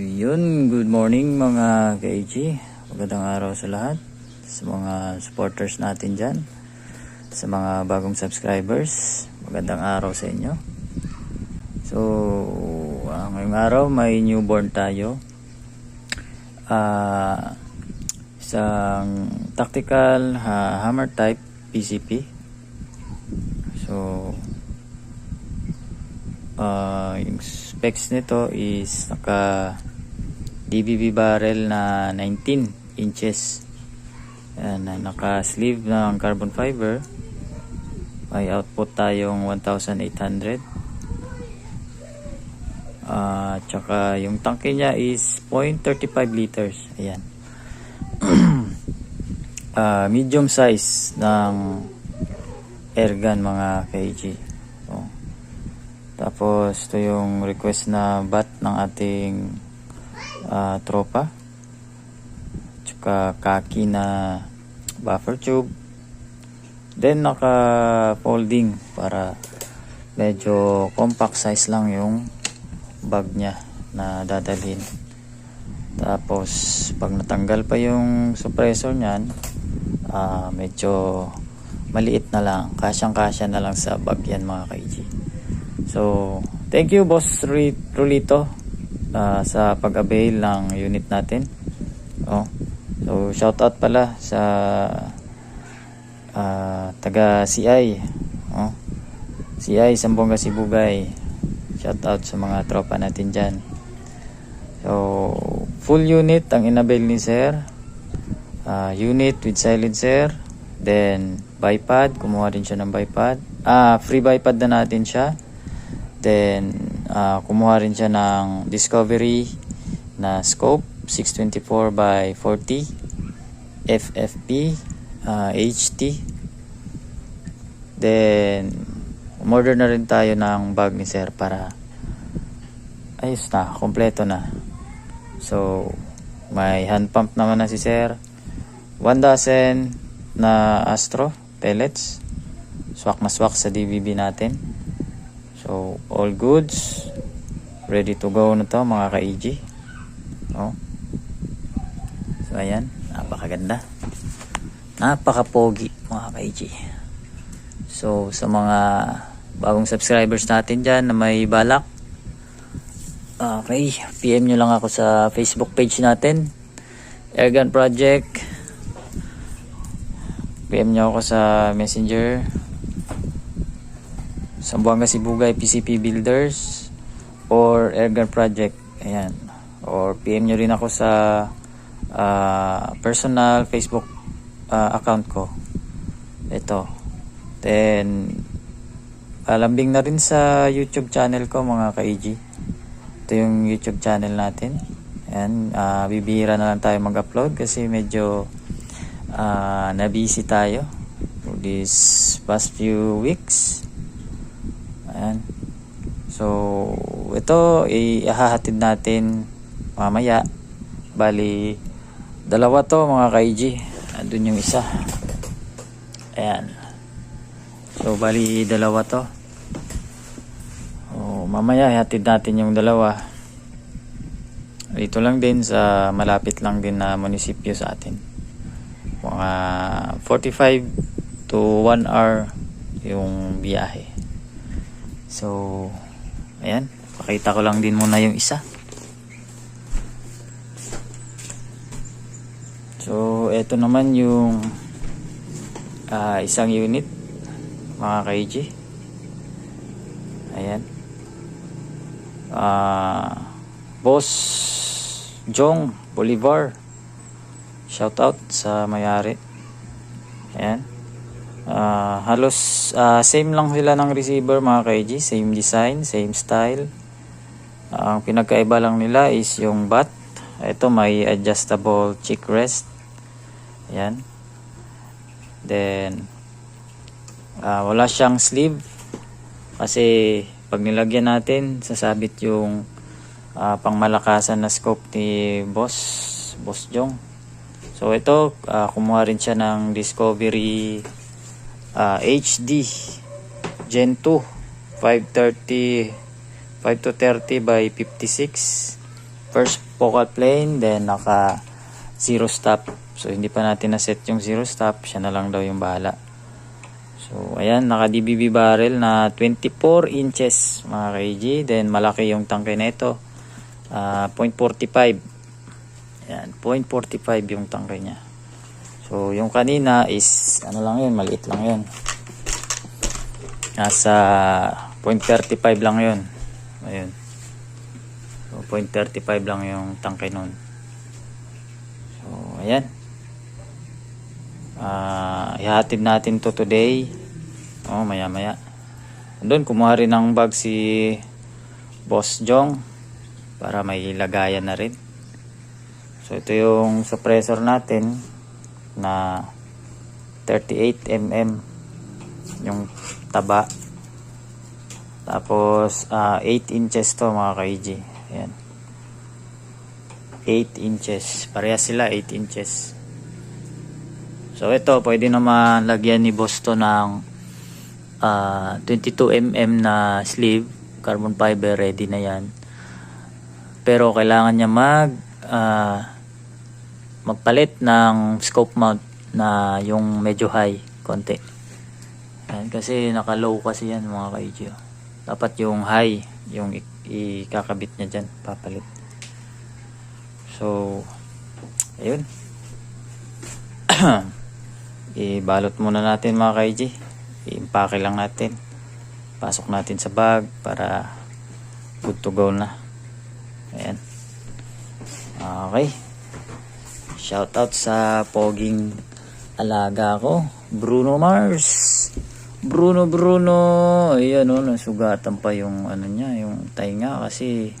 Yun, good morning mga ka-AG. Magandang araw sa lahat. Sa mga supporters natin dyan. Sa mga bagong subscribers. Magandang araw sa inyo. So, ah, ngayong araw may newborn tayo. Ah, isang tactical ha- hammer type PCP. So, Ah, yung specs nito is naka DBB barrel na 19 inches. Ayan, na naka sleeve ng carbon fiber. May output tayong 1,800. Ah, tsaka yung tangke niya is 0.35 liters. Ayan. Ah, medium size ng airgun mga kg. So, tapos, ito yung request na bat ng ating ah, tropa. Tsaka kaki na buffer tube. Then, naka-folding para medyo compact size lang yung bag niya na dadalhin. Tapos, pag natanggal pa yung suppressor niyan, ah, medyo maliit na lang. Kasyang-kasya na lang sa bag yan mga kaiji. So, thank you Boss Rulito ah, sa pag-avail ng unit natin. Oh. So, shout out pala sa ah, taga CI. Oh. CI Sambonga Sibugay. Shout out sa mga tropa natin dyan. So, full unit ang inabail ni Sir. Ah, unit with silencer. Then, bipod. Kumuha rin siya ng bipod. Ah, free bipod na natin siya. Then, ah, kumuha rin siya ng Discovery na scope 624 by 40 FFP ah, HT. Then, umorder na rin tayo ng bag ni Sir para ayos na, kompleto na. So, may hand pump naman na si Sir. One dozen na Astro pellets. Swak na swak sa DVB natin. So, all goods. Ready to go na to mga ka-EG. Oh. So, ayan. Napakaganda. Napaka-pogi mga ka-EG. So, sa mga bagong subscribers natin dyan na may balak, okay, PM nyo lang ako sa Facebook page natin. Airgun Project. PM nyo ako sa Messenger. Sambuanga Sibugay PCP Builders or Airgun Project. Ayan. Or PM nyo rin ako sa ah, personal Facebook ah, account ko. Ito. Then, palambing na rin sa YouTube channel ko mga ka-EG. Ito yung YouTube channel natin. Ayan. ah, bibihira na lang tayo mag-upload kasi medyo ah, na-busy tayo for this past few weeks. Ayan. So, ito ihahatid natin mamaya. Bali, dalawa to mga ka-EG. Andun yung isa. Ayan. So, bali dalawa to. Oh, mamaya ihatid natin yung dalawa. Dito lang din sa malapit lang din na munisipyo sa atin. Mga 45 to 1 hour yung biyahe. So, ayan. Pakita ko lang din muna yung isa. So, eto naman yung ah, isang unit mga ka-EG. Ayan. Ah, Boss Jong Bolivar. Shout out sa mayari. Ayan. Ah, halos ah, same lang sila ng receiver mga ka-EG. Same design, same style. Ang pinagkaiba lang nila is yung bat. Ito may adjustable cheek rest. Ayan. Then, ah, wala siyang sleeve. Kasi pag nilagyan natin, sasabit yung ah, pangmalakasan na scope ni Boss, Boss Jong. So ito, ah, kumuha rin siya ng Discovery ah, HD Gen 2 530 5 to 30 by 56 first focal plane, then naka zero stop. So, hindi pa natin na-set yung zero stop. Siya na lang daw yung bahala. So, ayan, naka DBB barrel na 24 inches mga kg. Then, malaki yung tangke nito. Ah, 0.45. Ayan, 0.45 yung tangke niya. So, yung kanina is, ano lang yun, maliit lang yun. Nasa 0.35 lang yun. Ayun. So, 0.35 lang yung tangke nun. So, ayan. Ah, ihatid natin to today. Oh, maya maya. Doon kumuha rin ng bag si Boss Jong para may lagayan na rin. So ito yung suppressor natin na 38mm yung taba. Tapos ah, 8 inches to mga ka-EG. Ayan. 8 inches. Parehas sila 8 inches. So ito, pwede naman lagyan ni Boss to ng ah, 22mm na sleeve. Carbon fiber, ready na yan. Pero kailangan niya mag ah, magpalit ng scope mount na yung medyo high konti. Yan, kasi naka-low kasi yan mga ka Dapat yung high, yung ikakabit niya dyan, papalit. So, ayun. Ibalot muna natin mga ka I-impake lang natin. Pasok natin sa bag para good to go na. Ayan. Okay. Shout out sa poging alaga ko, Bruno Mars. Bruno Bruno. Ayan oh, nasugatan pa yung ano niya, yung tainga kasi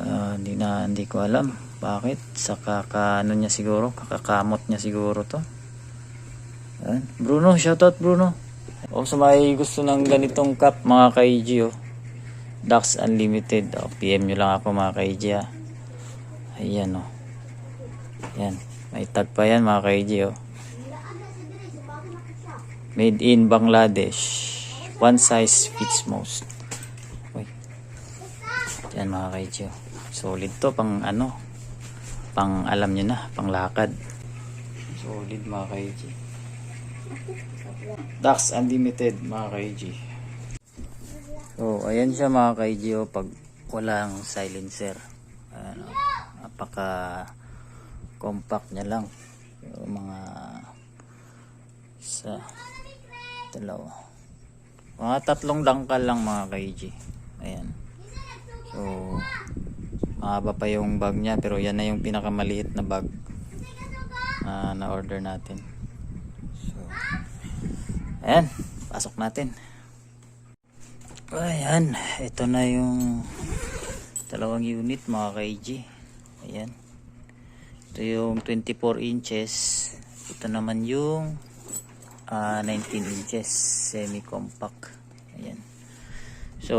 ah, hindi na hindi ko alam bakit sa kaka ano niya siguro, kakakamot niya siguro to. Ayan. Bruno, shout out Bruno. O sa may gusto ng ganitong cup mga ka-EG oh. Dax Unlimited. O, PM nyo lang ako mga ka-EG ah. Ayan oh. Yan. May tag pa yan mga ka-EG oh. Made in Bangladesh. One size fits most. Uy. Yan mga oh. Solid to pang ano. Pang alam nyo na. Pang lakad. Solid mga ka-EG. Dax Unlimited mga ka-EG. So, ayan siya mga oh, pag walang silencer. Ayan, oh. Napaka compact niya lang. Yung mga isa, dalawa. Mga tatlong dangkal lang mga ka-EG. Ayan. So, mahaba pa yung bag niya pero yan na yung pinakamaliit na bag na na-order natin. So, ayan. Pasok natin. Ayan, ito na yung dalawang unit mga ka-EG. Ayan. Ito yung 24 inches. Ito naman yung ah, 19 inches semi-compact. Ayan. So,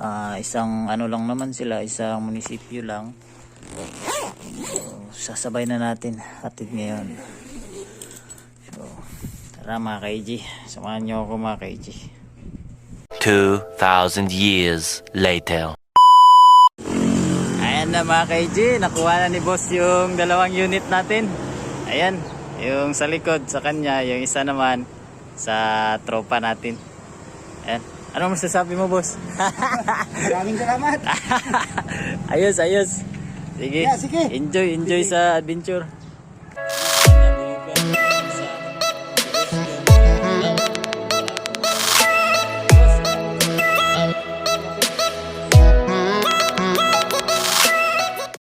ah, isang ano lang naman sila, isang munisipyo lang. So, sasabay na natin hatid ngayon. So, tara mga ka-EG. Samahan nyo ako mga ka-EG. 2,000 years later. Ayan na mga ka-EG, nakuha na ni boss yung dalawang unit natin. Ayan, yung sa likod sa kanya, yung isa naman sa tropa natin. Ayan. Ano masasabi mo boss? Maraming salamat. ayos, ayos. Sige. Yeah, sige. Enjoy, enjoy sa adventure.